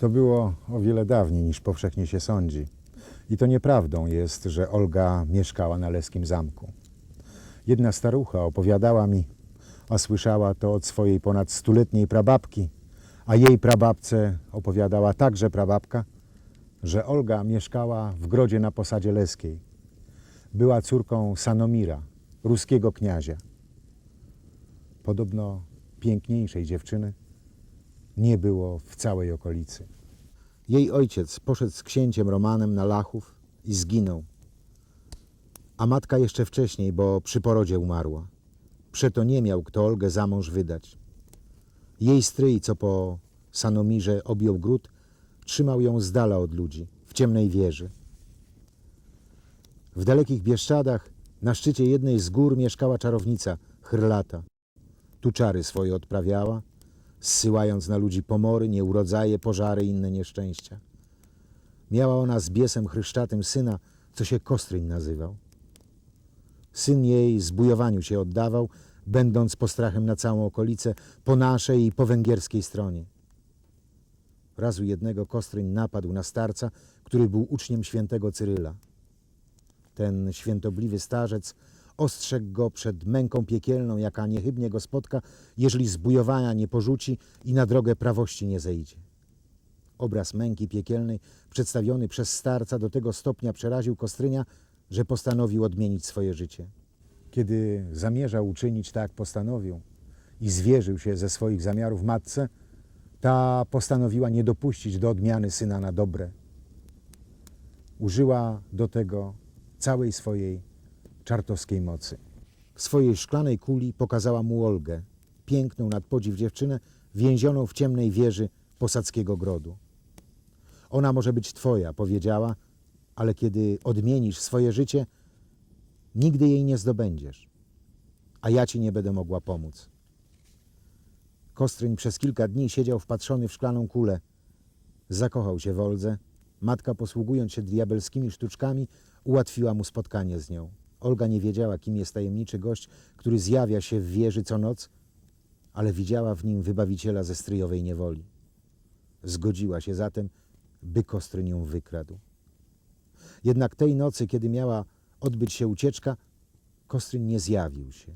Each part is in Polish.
To było o wiele dawniej niż powszechnie się sądzi. I to nieprawdą jest, że Olga mieszkała na Leskim Zamku. Jedna starucha opowiadała mi, a słyszała to od swojej ponad stuletniej prababki, a jej prababce opowiadała także prababka, że Olga mieszkała w grodzie na posadzie leskiej. Była córką Sanomira, ruskiego kniazia. Podobno piękniejszej dziewczyny nie było w całej okolicy. Jej ojciec poszedł z księciem Romanem na Lachów i zginął. A matka jeszcze wcześniej, bo przy porodzie umarła. Przeto nie miał kto Olgę za mąż wydać. Jej stryj, co po Sanomirze objął gród, trzymał ją z dala od ludzi, w ciemnej wieży. W dalekich Bieszczadach, na szczycie jednej z gór mieszkała czarownica, Chrlata. Tu czary swoje odprawiała, zsyłając na ludzi pomory, nieurodzaje, pożary i inne nieszczęścia. Miała ona z biesem chryszczatym syna, co się Kostryń nazywał. Syn jej zbujowaniu się oddawał, będąc postrachem na całą okolicę, po naszej i po węgierskiej stronie. Razu jednego Kostryń napadł na starca, który był uczniem świętego Cyryla. Ten świętobliwy starzec ostrzegł go przed męką piekielną, jaka niechybnie go spotka, jeżeli zbujowania nie porzuci i na drogę prawości nie zejdzie. Obraz męki piekielnej przedstawiony przez starca do tego stopnia przeraził Kostrynia, że postanowił odmienić swoje życie. Kiedy zamierzał uczynić tak, postanowił i zwierzył się ze swoich zamiarów matce, ta postanowiła nie dopuścić do odmiany syna na dobre. Użyła do tego całej swojej czartowskiej mocy. W swojej szklanej kuli pokazała mu Olgę, piękną nad podziw dziewczynę, więzioną w ciemnej wieży posadzkiego grodu. Ona może być twoja, powiedziała, ale kiedy odmienisz swoje życie, nigdy jej nie zdobędziesz, a ja ci nie będę mogła pomóc. Kostryń przez kilka dni siedział wpatrzony w szklaną kulę. Zakochał się w Oldze. Matka, posługując się diabelskimi sztuczkami, ułatwiła mu spotkanie z nią. Olga nie wiedziała, kim jest tajemniczy gość, który zjawia się w wieży co noc, ale widziała w nim wybawiciela ze stryjowej niewoli. Zgodziła się zatem, by Kostryń ją wykradł. Jednak tej nocy, kiedy miała odbyć się ucieczka, Kostryń nie zjawił się.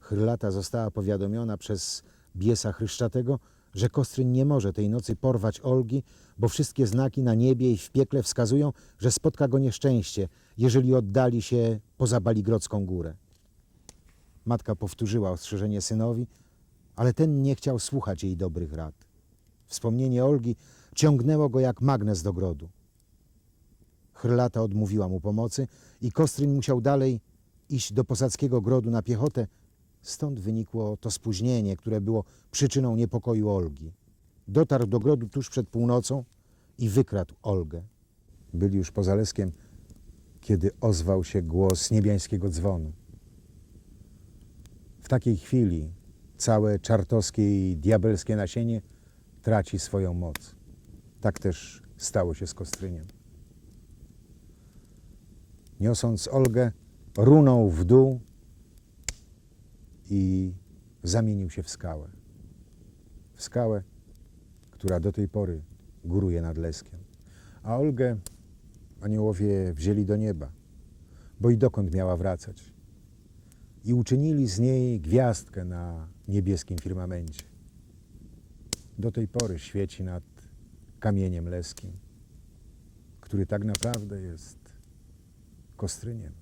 Chrlata została powiadomiona przez biesa chryszczatego, że Kostryń nie może tej nocy porwać Olgi, bo wszystkie znaki na niebie i w piekle wskazują, że spotka go nieszczęście, jeżeli oddali się poza Baligrodzką górę. Matka powtórzyła ostrzeżenie synowi, ale ten nie chciał słuchać jej dobrych rad. Wspomnienie Olgi ciągnęło go jak magnes do grodu. Chrlata odmówiła mu pomocy i Kostryń musiał dalej iść do posadzkiego grodu na piechotę, Stąd wynikło to spóźnienie, które było przyczyną niepokoju Olgi. Dotarł do grodu tuż przed północą i wykradł Olgę. Byli już poza Leskiem, kiedy ozwał się głos niebiańskiego dzwonu. W takiej chwili całe czartowskie i diabelskie nasienie traci swoją moc. Tak też stało się z Kostryniem. Niosąc Olgę, runął w dół i zamienił się w skałę. W skałę, która do tej pory góruje nad Leskiem. A Olgę aniołowie wzięli do nieba, bo i dokąd miała wracać. I uczynili z niej gwiazdkę na niebieskim firmamencie. Do tej pory świeci nad kamieniem leskim, który tak naprawdę jest kostryniem.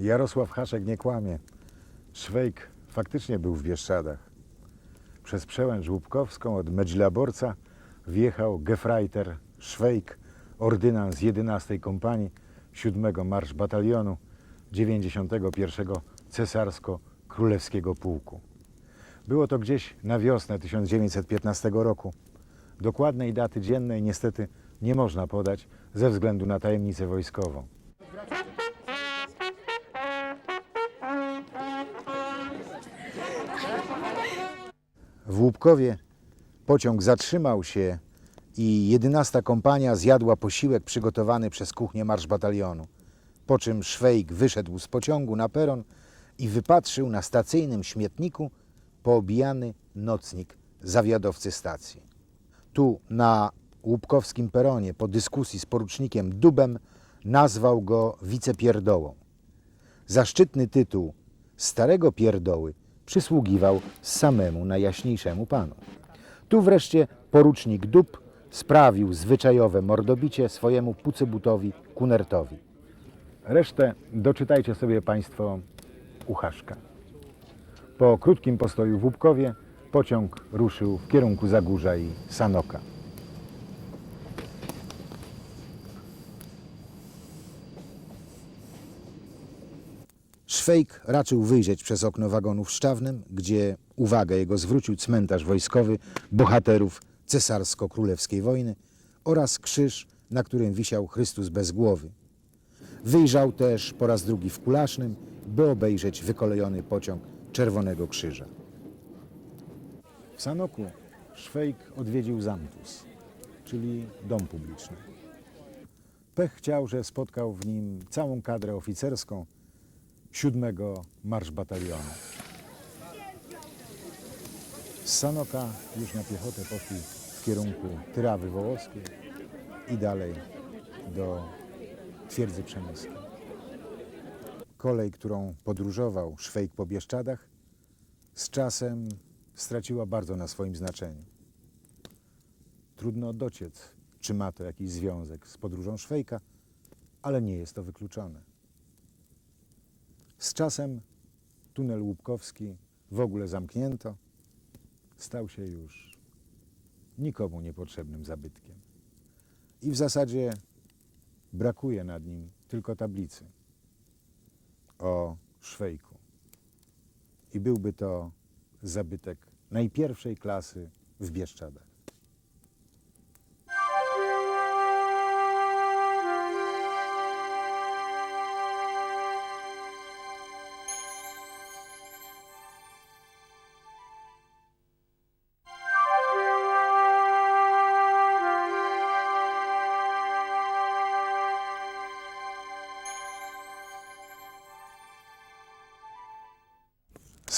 Jarosław Haszek nie kłamie. Szwejk faktycznie był w Bieszczadach. Przez przełęcz Łupkowską od Medźlaborca wjechał Gefreiter Szwejk ordynans 11 Kompanii 7 Marsz Batalionu 91 Cesarsko-Królewskiego Pułku. Było to gdzieś na wiosnę 1915 roku. Dokładnej daty dziennej niestety nie można podać ze względu na tajemnicę wojskową. W Łupkowie pociąg zatrzymał się i 11 kompania zjadła posiłek przygotowany przez kuchnię marsz batalionu. Po czym Szwejk wyszedł z pociągu na peron i wypatrzył na stacyjnym śmietniku poobijany nocnik zawiadowcy stacji. Tu na łupkowskim peronie po dyskusji z porucznikiem Dubem nazwał go wicepierdołą. Zaszczytny tytuł starego pierdoły przysługiwał samemu najjaśniejszemu panu. Tu wreszcie porucznik Dub sprawił zwyczajowe mordobicie swojemu pucybutowi Kunertowi. Resztę doczytajcie sobie Państwo u Haszka. Po krótkim postoju w Łupkowie pociąg ruszył w kierunku Zagórza i Sanoka. Szwejk raczył wyjrzeć przez okno wagonu w gdzie uwagę jego zwrócił cmentarz wojskowy bohaterów cesarsko-królewskiej wojny oraz krzyż, na którym wisiał Chrystus bez głowy. Wyjrzał też po raz drugi w Kulasznym, by obejrzeć wykolejony pociąg Czerwonego Krzyża. W Sanoku Szwejk odwiedził Zamtus, czyli dom publiczny. Pech chciał, że spotkał w nim całą kadrę oficerską siódmego Marsz Batalionu. Z Sanoka już na piechotę poszli w kierunku Tyrawy Wołowskiej i dalej do twierdzy przemyskiej. Kolej, którą podróżował Szwejk po Bieszczadach, z czasem straciła bardzo na swoim znaczeniu. Trudno dociec, czy ma to jakiś związek z podróżą Szwejka, ale nie jest to wykluczone. Z czasem tunel łupkowski w ogóle zamknięto, stał się już nikomu niepotrzebnym zabytkiem. I w zasadzie brakuje nad nim tylko tablicy o Szwejku. I byłby to zabytek najpierwszej klasy w Bieszczadach.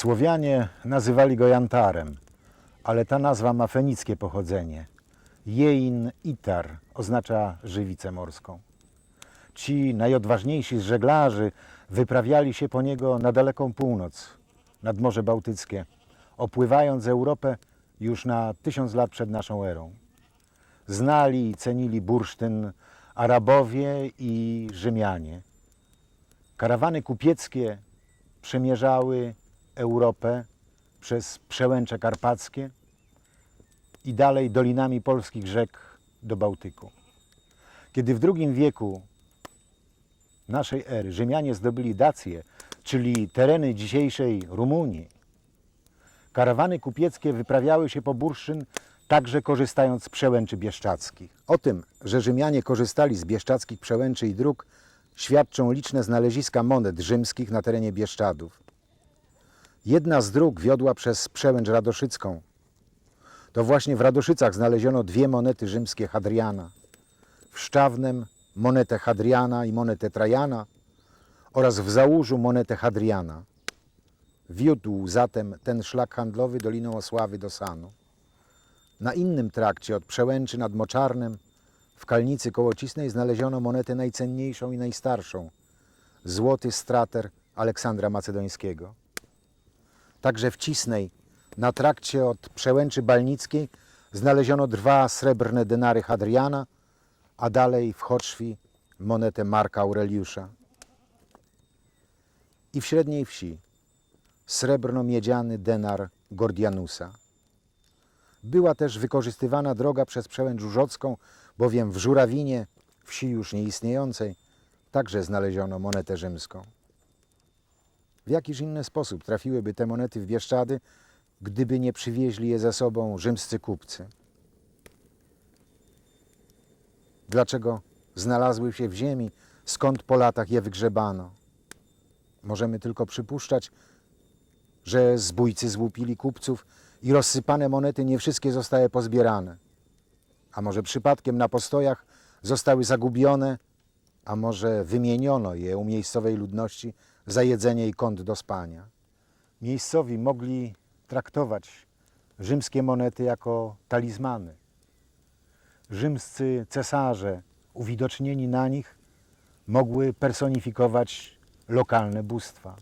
Słowianie nazywali go Jantarem, ale ta nazwa ma fenickie pochodzenie. Jein Itar oznacza żywicę morską. Ci najodważniejsi z żeglarzy wyprawiali się po niego na daleką północ, nad Morze Bałtyckie, opływając Europę już na tysiąc lat przed naszą erą. Znali i cenili bursztyn Arabowie i Rzymianie. Karawany kupieckie przemierzały Europę przez przełęcze karpackie i dalej dolinami polskich rzek do Bałtyku. Kiedy w II wieku naszej ery Rzymianie zdobyli Dację, czyli tereny dzisiejszej Rumunii, karawany kupieckie wyprawiały się po Burszyn, także korzystając z przełęczy bieszczadzkich. O tym, że Rzymianie korzystali z bieszczadzkich przełęczy i dróg, świadczą liczne znaleziska monet rzymskich na terenie Bieszczadów. Jedna z dróg wiodła przez przełęcz Radoszycką. To właśnie w Radoszycach znaleziono dwie monety rzymskie Hadriana. W Szczawnem monetę Hadriana i monetę Trajana oraz w Załóżu monetę Hadriana. Wiódł zatem ten szlak handlowy Doliną Osławy do Sanu. Na innym trakcie od przełęczy nad Moczarnem w Kalnicy Kołocisnej znaleziono monetę najcenniejszą i najstarszą – złoty strater Aleksandra Macedońskiego. Także w Cisnej, na trakcie od przełęczy Balnickiej, znaleziono dwa srebrne denary Hadriana, a dalej w Choczwi monetę Marka Aureliusza. I w Średniej Wsi srebrno-miedziany denar Gordianusa. Była też wykorzystywana droga przez przełęcz Żużocką, bowiem w Żurawinie wsi już nieistniejącej, także znaleziono monetę rzymską. W jakiż inny sposób trafiłyby te monety w Bieszczady, gdyby nie przywieźli je ze sobą rzymscy kupcy? Dlaczego znalazły się w ziemi, skąd po latach je wygrzebano? Możemy tylko przypuszczać, że zbójcy złupili kupców i rozsypane monety nie wszystkie zostały pozbierane. A może przypadkiem na postojach zostały zagubione, a może wymieniono je u miejscowej ludności za jedzenie i kąt do spania. Miejscowi mogli traktować rzymskie monety jako talizmany. Rzymscy cesarze, uwidocznieni na nich, mogły personifikować lokalne bóstwa.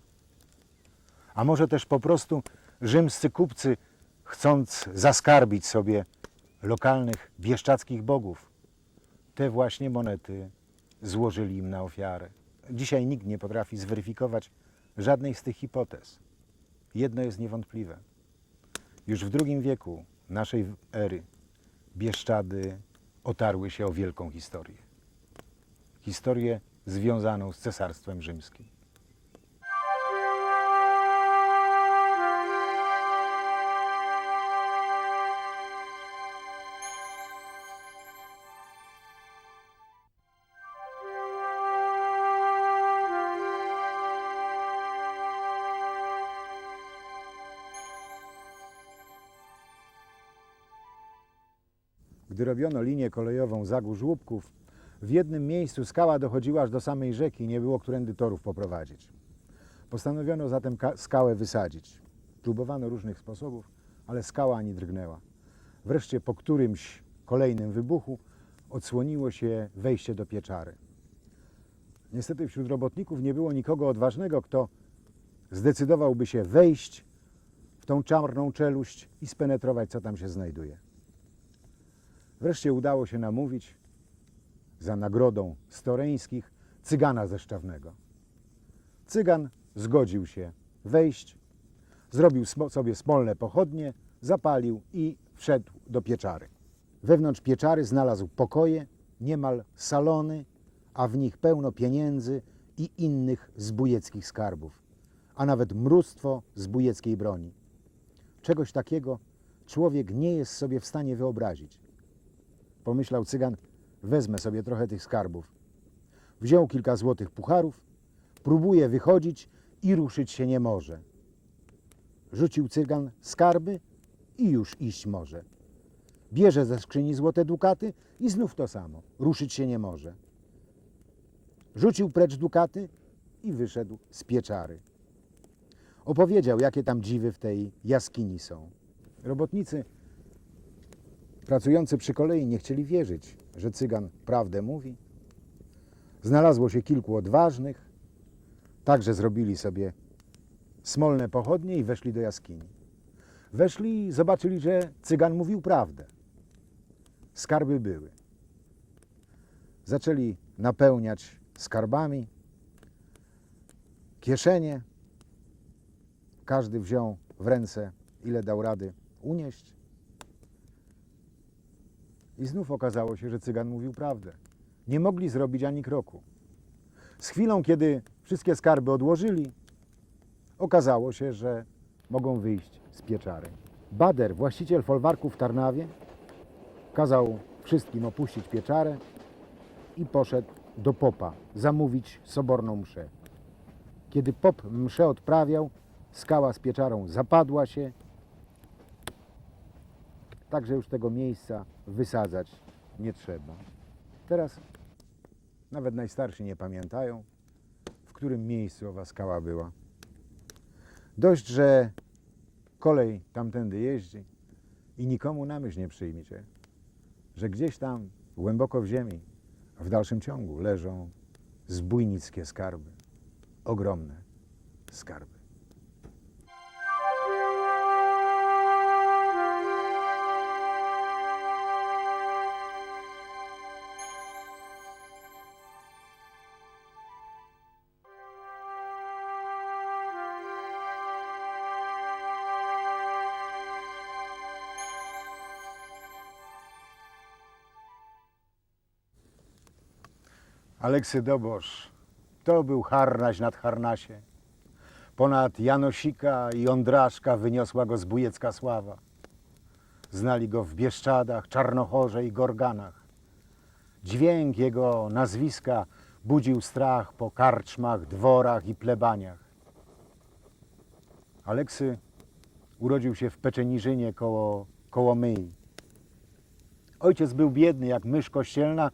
A może też po prostu rzymscy kupcy, chcąc zaskarbić sobie lokalnych bieszczadzkich bogów, te właśnie monety złożyli im na ofiarę. Dzisiaj nikt nie potrafi zweryfikować żadnej z tych hipotez. Jedno jest niewątpliwe. Już w II wieku naszej ery Bieszczady otarły się o wielką historię. Historię związaną z Cesarstwem Rzymskim. Gdy robiono linię kolejową Zagórz Łupków, w jednym miejscu skała dochodziła aż do samej rzeki i nie było którędy torów poprowadzić. Postanowiono zatem ka- skałę wysadzić. Próbowano różnych sposobów, ale skała ani drgnęła. Wreszcie po którymś kolejnym wybuchu odsłoniło się wejście do pieczary. Niestety wśród robotników nie było nikogo odważnego, kto zdecydowałby się wejść w tą czarną czeluść i spenetrować, co tam się znajduje. Wreszcie udało się namówić za nagrodą storeńskich cygana ze Szczawnego. Cygan zgodził się wejść, zrobił sobie smolne pochodnie, zapalił i wszedł do pieczary. Wewnątrz pieczary znalazł pokoje, niemal salony, a w nich pełno pieniędzy i innych zbójeckich skarbów, a nawet mnóstwo zbójeckiej broni. Czegoś takiego człowiek nie jest sobie w stanie wyobrazić. Pomyślał cygan, wezmę sobie trochę tych skarbów. Wziął kilka złotych pucharów, próbuje wychodzić i ruszyć się nie może. Rzucił cygan skarby i już iść może. Bierze ze skrzyni złote dukaty i znów to samo. Ruszyć się nie może. Rzucił precz dukaty i wyszedł z pieczary. Opowiedział, jakie tam dziwy w tej jaskini są. Robotnicy pracujący przy kolei nie chcieli wierzyć, że cygan prawdę mówi. Znalazło się kilku odważnych, także zrobili sobie smolne pochodnie i weszli do jaskini. Weszli i zobaczyli, że cygan mówił prawdę. Skarby były. Zaczęli napełniać skarbami kieszenie. Każdy wziął w ręce, ile dał rady unieść. I znów okazało się, że cygan mówił prawdę. Nie mogli zrobić ani kroku. Z chwilą, kiedy wszystkie skarby odłożyli, okazało się, że mogą wyjść z pieczary. Bader, właściciel folwarku w Tarnawie, kazał wszystkim opuścić pieczarę i poszedł do popa zamówić soborną mszę. Kiedy pop mszę odprawiał, skała z pieczarą zapadła się, także już tego miejsca wysadzać nie trzeba. Teraz nawet najstarsi nie pamiętają, w którym miejscu owa skała była. Dość, że kolej tamtędy jeździ i nikomu na myśl nie przyjmiecie, że gdzieś tam, głęboko w ziemi, w dalszym ciągu leżą zbójnickie skarby. Ogromne skarby. Aleksy Dobosz to był harnaś nad harnasie. Ponad Janosika i Ondraszka wyniosła go zbójecka sława. Znali go w Bieszczadach, Czarnochorze i Gorganach. Dźwięk jego nazwiska budził strach po karczmach, dworach i plebaniach. Aleksy urodził się w Peczeniżynie koło, koło Myi. Ojciec był biedny jak mysz kościelna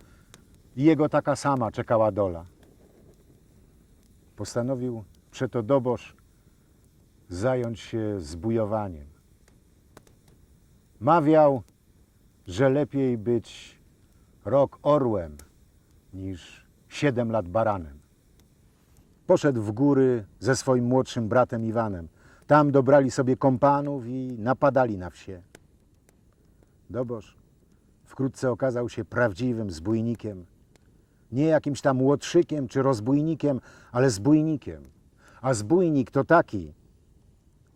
i jego taka sama czekała dola. Postanowił przeto Dobosz zająć się zbujowaniem. Mawiał, że lepiej być rok orłem niż siedem lat baranem. Poszedł w góry ze swoim młodszym bratem Iwanem. Tam dobrali sobie kompanów i napadali na wsie. Dobosz wkrótce okazał się prawdziwym zbójnikiem. Nie jakimś tam łotrzykiem czy rozbójnikiem, ale zbójnikiem. A zbójnik to taki,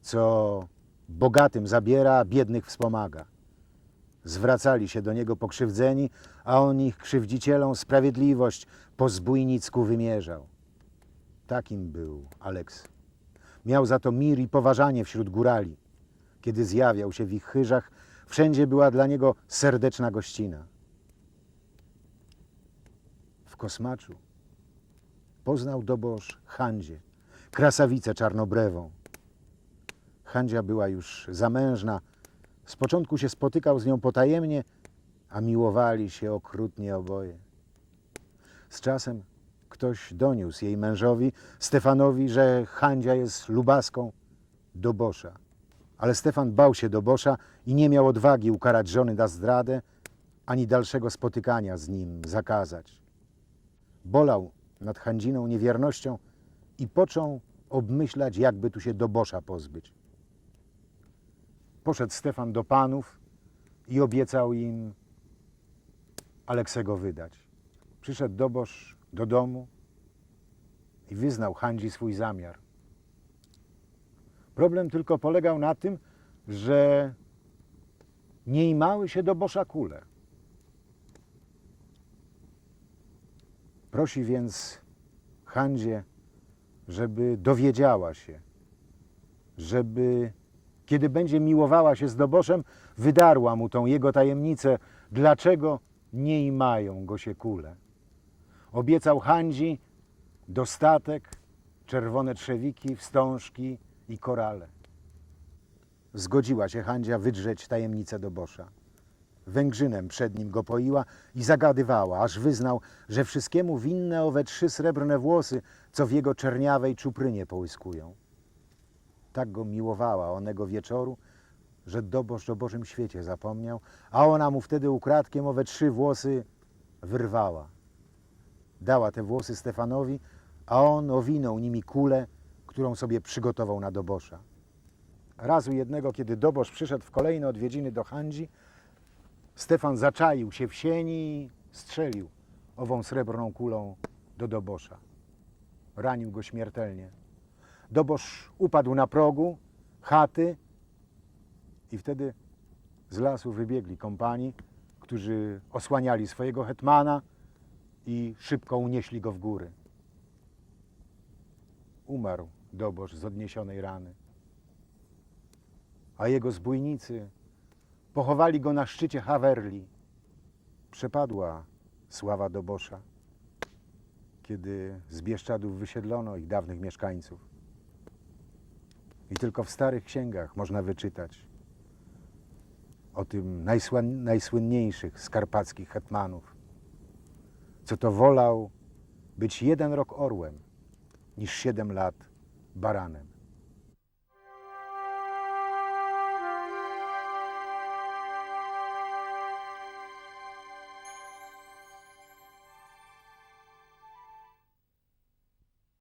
co bogatym zabiera, a biednych wspomaga. Zwracali się do niego pokrzywdzeni, a on ich krzywdzicielom sprawiedliwość po zbójnicku wymierzał. Takim był Aleks. Miał za to mir i poważanie wśród górali. Kiedy zjawiał się w ich chyżach, wszędzie była dla niego serdeczna gościna. Kosmaczu poznał Dobosz Handzie, krasawicę czarnobrewą. Handzia była już zamężna. Z początku się spotykał z nią potajemnie, a miłowali się okrutnie oboje. Z czasem ktoś doniósł jej mężowi, Stefanowi, że Handzia jest lubaską Dobosza. Ale Stefan bał się Dobosza i nie miał odwagi ukarać żony za zdradę, ani dalszego spotykania z nim zakazać. Bolał nad Handziną niewiernością i począł obmyślać, jakby tu się Dobosza pozbyć. Poszedł Stefan do panów i obiecał im Aleksego wydać. Przyszedł Dobosz do domu i wyznał Handzi swój zamiar. Problem tylko polegał na tym, że nie imały się Dobosza kule. Prosi więc Handzie, żeby dowiedziała się, żeby kiedy będzie miłowała się z Doboszem, wydarła mu tą jego tajemnicę, dlaczego nie imają go się kule. Obiecał Handzi dostatek, czerwone trzewiki, wstążki i korale. Zgodziła się Handzia wydrzeć tajemnicę Dobosza. Węgrzynem przed nim go poiła i zagadywała, aż wyznał, że wszystkiemu winne owe trzy srebrne włosy, co w jego czerniawej czuprynie połyskują. Tak go miłowała onego wieczoru, że Dobosz o Bożym świecie zapomniał, a ona mu wtedy ukradkiem owe trzy włosy wyrwała. Dała te włosy Stefanowi, a on owinął nimi kulę, którą sobie przygotował na Dobosza. Razu jednego, kiedy Dobosz przyszedł w kolejne odwiedziny do Handzi, Stefan zaczaił się w sieni i strzelił ową srebrną kulą do Dobosza. Ranił go śmiertelnie. Dobosz upadł na progu chaty i wtedy z lasu wybiegli kompani, którzy osłaniali swojego hetmana i szybko unieśli go w góry. Umarł Dobosz z odniesionej rany, a jego zbójnicy pochowali go na szczycie Hawerli. Przepadła sława Dobosza, kiedy z Bieszczadów wysiedlono ich dawnych mieszkańców. I tylko w starych księgach można wyczytać o tym najsłyn, najsłynniejszych z karpackich hetmanów, co to wolał być jeden rok orłem niż siedem lat baranem.